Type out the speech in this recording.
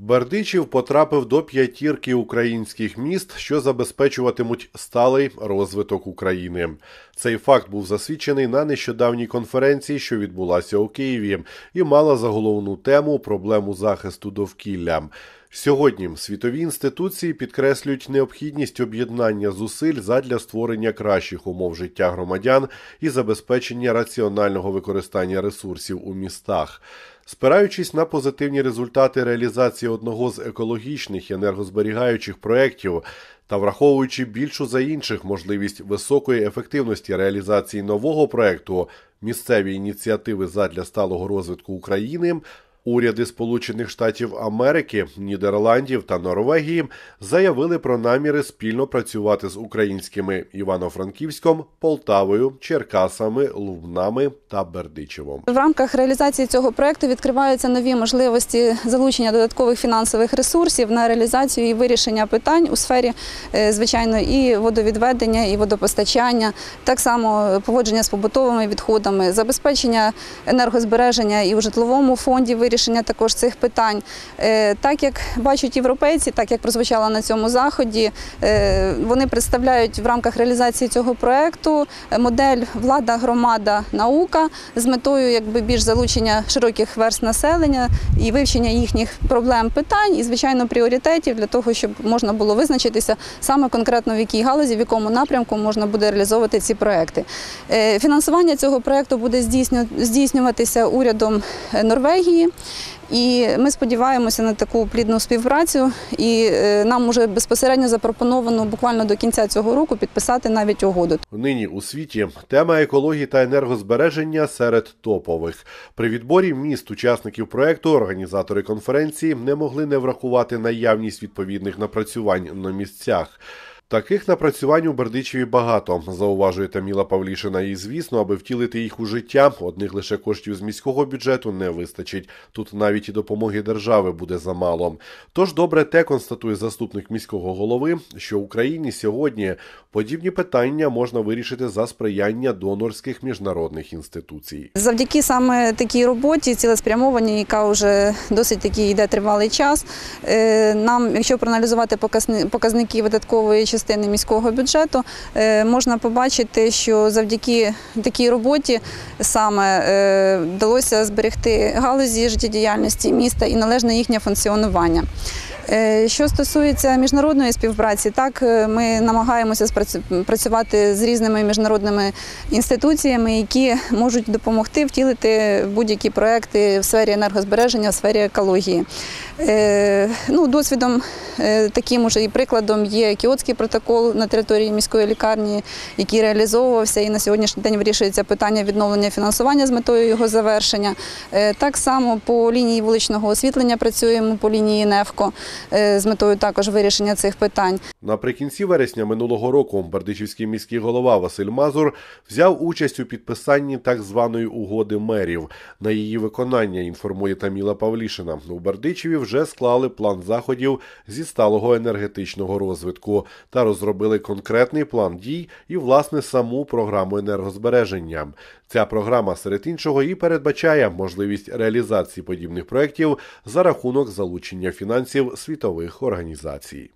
Бердичів потрапив до п'ятірки українських міст, що забезпечуватимуть сталий розвиток України. Цей факт був засвідчений на нещодавній конференції, що відбулася у Києві, і мала заголовну тему проблему захисту довкілля. Сьогодні світові інституції підкреслюють необхідність об'єднання зусиль задля створення кращих умов життя громадян і забезпечення раціонального використання ресурсів у містах. Спираючись на позитивні результати реалізації одного з екологічних і енергозберігаючих проєктів та враховуючи більшу за інших можливість високої ефективності реалізації нового проєкту місцеві ініціативи задля сталого розвитку України. Уряди Сполучених Штатів Америки, Нідерландів та Норвегії заявили про наміри спільно працювати з українськими Івано-Франківськом, Полтавою, Черкасами, Лубнами та Бердичевом. В рамках реалізації цього проекту відкриваються нові можливості залучення додаткових фінансових ресурсів на реалізацію і вирішення питань у сфері, е, звичайно, і водовідведення, і водопостачання, так само поводження з побутовими відходами, забезпечення енергозбереження і у житловому фонді вирішення також цих питань. Е, так як бачать європейці, так як прозвучало на цьому заході, е, вони представляють в рамках реалізації цього проекту модель влада, громада, наука з метою якби більш залучення широких верст населення і вивчення їхніх проблем, питань і, звичайно, пріоритетів для того, щоб можна було визначитися саме конкретно в якій галузі, в якому напрямку можна буде реалізовувати ці проекти. Е, фінансування цього проекту буде здійснюватися урядом Норвегії. І ми сподіваємося на таку плідну співпрацю, і е, нам уже безпосередньо запропоновано буквально до кінця цього року підписати навіть угоду. Нині у світі тема екології та енергозбереження серед топових. При відборі міст учасників проекту організатори конференції не могли не врахувати наявність відповідних напрацювань на місцях. Таких напрацювань у Бердичеві багато, зауважує Таміла Павлішина. І звісно, аби втілити їх у життя, одних лише коштів з міського бюджету не вистачить. Тут навіть і допомоги держави буде замало. Тож добре те констатує заступник міського голови, що в Україні сьогодні подібні питання можна вирішити за сприяння донорських міжнародних інституцій. Завдяки саме такій роботі, цілеспрямованій, яка вже досить таки йде тривалий час. Е, нам, якщо проаналізувати показники видаткової частини, частини міського бюджету, е, можна побачити, що завдяки такій роботі саме е, вдалося зберегти галузі життєдіяльності міста і належне їхнє функціонування. Е, що стосується міжнародної співпраці, так е, ми намагаємося працювати з різними міжнародними інституціями, які можуть допомогти втілити будь-які проекти в сфері енергозбереження, в сфері екології. Е, ну, Досвідом таким уже і прикладом є Кіотський протокол на території міської лікарні, який реалізовувався, і на сьогоднішній день вирішується питання відновлення фінансування з метою його завершення. Так само по лінії вуличного освітлення працюємо по лінії НЕФКО. Е, з метою також вирішення цих питань. Наприкінці вересня минулого року Бердичівський міський голова Василь Мазур взяв участь у підписанні так званої угоди мерів. На її виконання інформує Таміла Павлішина. У Бердичеві вже склали план заходів зі сталого енергетичного розвитку та розробили конкретний план дій і власне саму програму енергозбереження. Ця програма серед іншого і передбачає можливість реалізації подібних проєктів за рахунок залучення фінансів світових організацій.